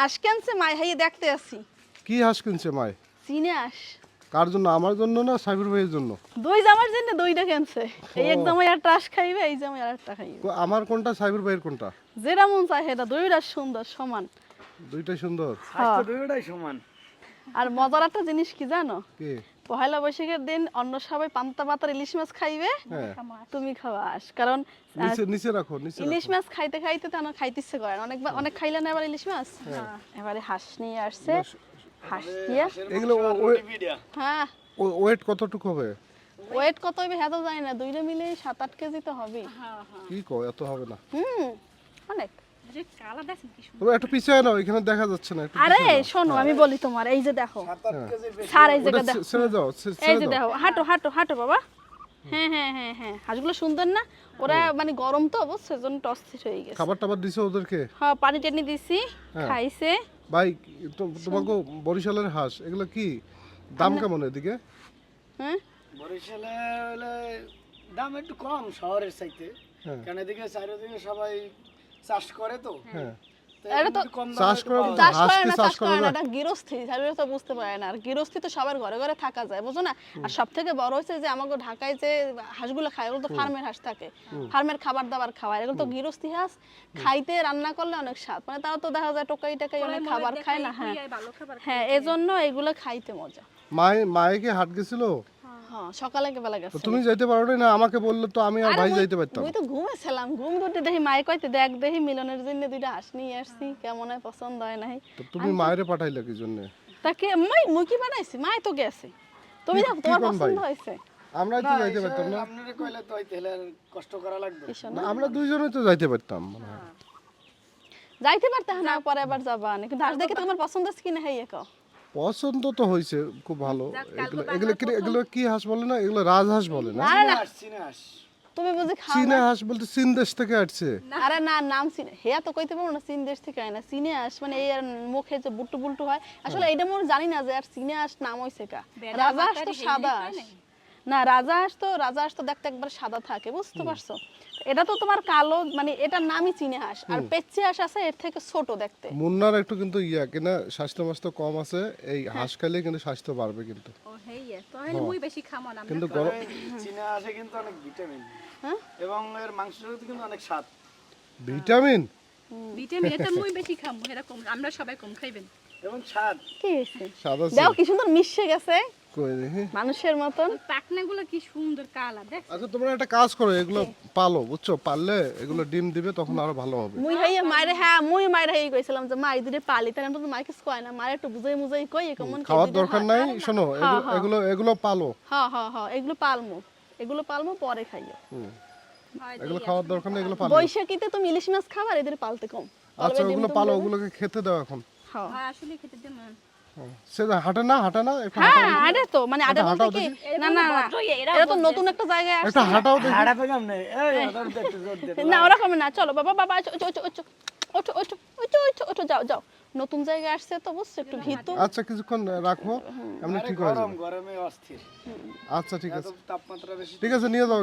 আস কেনছে মাই হাইয়ে দেখতে আসি কি হাঁস কিনছে মায় চিনে আস কার জন্য? আমার জন্য না সাইবুর ভাইয়ের জন্য? দই জামার জন্য দইটা কেনছে। এই একদম আর টাস খাইবে এই জামাই আর একটা খাইবে আমার কোনটা সাইবুর ভাইয়ের কোনটা? যেটা মন চায় সেটা দইটা সুন্দর সমান। দুইটাই সুন্দর। স্বাস্থ্য দুটোটাই সমান। আর মজার একটা জিনিস কি জানো? কি? পহেলা বৈশাখের দিন অন্য সবাই পান্তা পাতার ইলিশ মাছ খাইবে হ্যাঁ। তুমি খাওয়াস কারণ নিচে নিচে রাখো ইলিশ মাছ খাইতে খাইতে তো আমার খাইতে ইচ্ছে করে না। অনেকবার অনেক খাইলে না এবার ইলিশ মাছ? এবারে হাঁস নিয়ে আসছে। হাঁস দিয়ে এগুলো হ্যাঁ। ওয়েট কতটুকু হবে? ওয়েট কত হইবে হ্যাঁ তো জানি না। দুইটা মিলে সাত আট কেজি তো হবে কি কো এত হবে না। হুম। অনেক। তবে একটু পিছিয়ে নাও এখানে দেখা যাচ্ছে না আরে শোনো আমি বলি তোমার এই যে দেখো। সাত আট কেজির বেশি। স্যার এই জায়গা দেখো। ছেড়ে দাও এই যে দেখো হাঁটো হাঁটো হাঁটো বাবা। হ্যাঁ হ্যাঁ হ্যাঁ হ্যাঁ। হাঁসগুলো সুন্দর না? ওরা মানে গরম তো অবশ্য সেজন্য টস্থির হয়ে গেছে। খাবার টাবার দিছে ওদেরকে? হ্যাঁ পানি টানি দিছি হ্যাঁ। খাইছে। ভাই তো- তোমাকে বরিশালের হাঁস এগুলো কি? দাম কেমন এদিকে? হ্যাঁ? বরিশালে দাম একটু কম শহরের চাইতে। হ্যাঁ। কারণ এদিকে চারিদিকে সবাই চাষ করে তো। হ্যাঁ। তো এটা তো একটু কম দামে চাষ একটু করে পাওয়া তো চাষ হাঁস করে কি না চাষ চাষ করে করে না। না? এটা গৃহস্থী সাহেবের তো বুঝতে পারে না। আর গৃহস্থী তো সবার ঘরে ঘরে থাকা যায় বুঝো না? আর সব থেকে বড় হচ্ছে যে আমাকে ঢাকায় যে হাঁসগুলো খায় ওগুলো তো ফার্মের হাঁস থাকে। ফার্মের খাবার দাবার খাওয়ায়। এগুলো তো গৃহস্থী হাঁস। খাইতে রান্না করলে অনেক স্বাদ। মানে তাও তো দেখা যায় টোকাই টাকাই অনেক খাবার খায় না হ্যাঁ। হ্যাঁ এজন্য এগুলো খাইতে মজা। মায়ে মায়ে কি হাট গেছিল? হ্যাঁ সকালে বেলা গেছে। তুমি যাইতে পারো না আমাকে বললে তো আমি আর ভাই যাইতে পারতাম। তো ঘুমেছিলাম ঘুম ধরতে দেখি মাই কইতে দেখ দেখি মিলনের জন্য দুইটা হাঁস নিয়ে আসছি কেমন হয় পছন্দ হয় নাই? তো তুমি মায়েরে পাঠাইলে কি জন্য? তাকে মাই মুই কি বানাইছি? মাই তো গেছে। তুমি কি- যাও তোমার পছন্দ হয়েছে। আমরা তো যাইতে পারতাম না। আপনারা কইলে তো হইতে কষ্ট করা লাগবে। না, আমরা দুইজনে তো যাইতে পারতাম যাইতে পারতে না পরে আবার যাবা। না কিন্তু হাঁস দেখে তোমার পছন্দ আছে কিনা হইয়ে কও। পছন্দ তো হয়েছে খুব ভালো। এগুলো এগুলো কি এগুলো কি হাঁস বলে না? এগুলো রাজহাঁস বলে না? তুমি বুঝি খাও চীনা হাঁস বলতে চীন দেশ থেকে আসছে। আরে না নাম চীন হেয়া তো কইতে পারব না চীন দেশ থেকে আয় না। চীনে হাঁস মানে এই আর মুখে যে বুট্টু বুলটু হয়। আসলে এটা মোর জানি না যে আর চীনে হাঁস নাম হইছে কা। রাজা হাঁস তো সাদা হাঁস। না রাজা হাঁস তো রাজা হাঁস তো দেখতে একবার সাদা থাকে বুঝতে পারছ? এটা তো তোমার কালো মানে এটার নামই চিনে হাঁস আর পেচ্চি হাঁস আছে এর থেকে ছোট দেখতে। মুন্নার একটু কিন্তু ইয়া কিনা স্বাস্থ্য মাস্ত কম আছে এই হাঁস খাইলে কিন্তু স্বাস্থ্য বাড়বে কিন্তু। ও হেইয়ে তাহলে মুই বেশি খামো না কিন্তু গরম চিনে আসে কিন্তু অনেক ভিটামিন। হ্যাঁ? এবং এর মাংস কিন্তু অনেক স্বাদ। ভিটামিন? ভিটামিন এটা মুই বেশি খামো এরকম আমরা সবাই কম খাইবেন। এবং স্বাদ। কি হয়েছে? সাদা দেখো কি সুন্দর মিশে গেছে। কই দেখি। মানুষের মতন। পাখনাগুলো কি সুন্দর কালা দেখ। আচ্ছা তোমরা একটা কাজ করো এগুলো পালো বুঝছ? পারলে এগুলো ডিম দিবে তখন আরও ভালো হবে। মুই হাইয়া মায়ের হ্যাঁ মুই মায়ের হাইয়া কইছিলাম যে মা এই পালি। তার তো মাই কয় না। মায়ের একটু বুঝাই মুজাই কই কেমন খাওয়ার দরকার নাই শোনো এগুলো এগুলো এগুলো পালো। হ্যাঁ হ্যাঁ হ্যাঁ এগুলো পালমু। এগুলো পালমু পরে খাইও। এগুলো খাওয়ার দরকার নেই এগুলো পালো। বৈশাখীতে তুমি ইলিশ মাছ খাবার এদের পালতে কম। আচ্ছা ওগুলো পালো ওগুলোকে খেতে দাও এখন। আসলে খেতে দে না ওরকম না চলো বাবা বাবা যাও যাও। নতুন জায়গায় আসছে তো একটু আচ্ছা কিছুক্ষণ ঠিক আচ্ছা ঠিক আছে। ঠিক আছে নিয়ে যাও